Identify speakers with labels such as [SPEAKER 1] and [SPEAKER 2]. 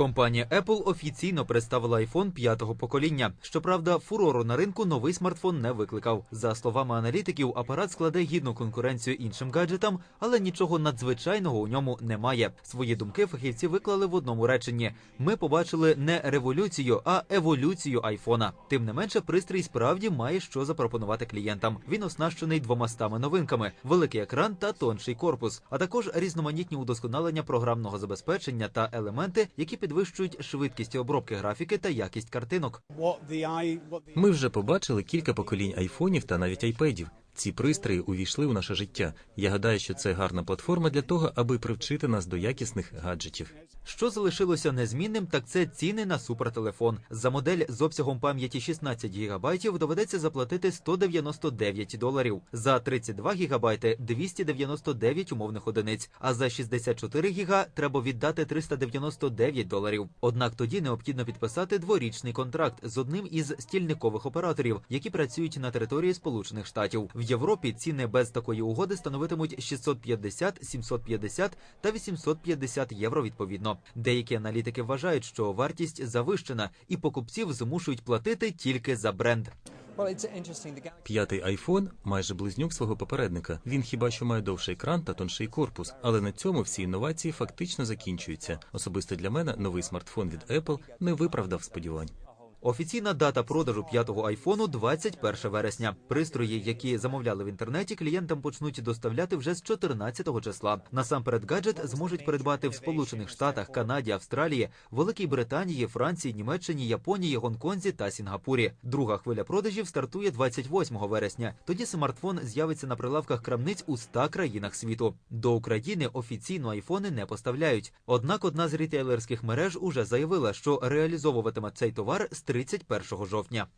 [SPEAKER 1] Компанія Apple офіційно представила iPhone п'ятого покоління. Щоправда, фурору на ринку новий смартфон не викликав. За словами аналітиків, апарат складе гідну конкуренцію іншим гаджетам, але нічого надзвичайного у ньому немає. Свої думки фахівці виклали в одному реченні: ми побачили не революцію, а еволюцію айфона. Тим не менше, пристрій справді має що запропонувати клієнтам. Він оснащений двомастами новинками: великий екран та тонший корпус, а також різноманітні удосконалення програмного забезпечення та елементи, які підвищують швидкість обробки графіки та якість картинок.
[SPEAKER 2] Ми вже побачили кілька поколінь айфонів та навіть айпедів. Ці пристрої увійшли у наше життя. Я гадаю, що це гарна платформа для того, аби привчити нас до якісних гаджетів.
[SPEAKER 1] Що залишилося незмінним, так це ціни на супертелефон. За модель з обсягом пам'яті 16 ГБ доведеться заплатити 199 доларів. За 32 ГБ – 299 умовних одиниць, а за 64 ГБ треба віддати 399 доларів. Однак тоді необхідно підписати дворічний контракт з одним із стільникових операторів, які працюють на території Сполучених Штатів. В Європі ціни без такої угоди становитимуть 650, 750 та 850 євро відповідно. Деякі аналітики вважають, що вартість завищена, і покупців змушують платити тільки за бренд.
[SPEAKER 2] П'ятий айфон майже близнюк свого попередника. Він хіба що має довший екран та тонший корпус, але на цьому всі інновації фактично закінчуються. Особисто для мене новий смартфон від Apple не виправдав сподівань.
[SPEAKER 1] Офіційна дата продажу п'ятого айфону 21 вересня. Пристрої, які замовляли в інтернеті, клієнтам почнуть доставляти вже з 14 числа. Насамперед, гаджет зможуть придбати в Сполучених Штатах, Канаді, Австралії, Великій Британії, Франції, Німеччині, Японії, Гонконзі та Сінгапурі. Друга хвиля продажів стартує 28 вересня. Тоді смартфон з'явиться на прилавках крамниць у 100 країнах світу. До України офіційно айфони не поставляють. Однак одна з рітейлерських мереж уже заявила, що реалізовуватиме цей товар з 31 жовтня.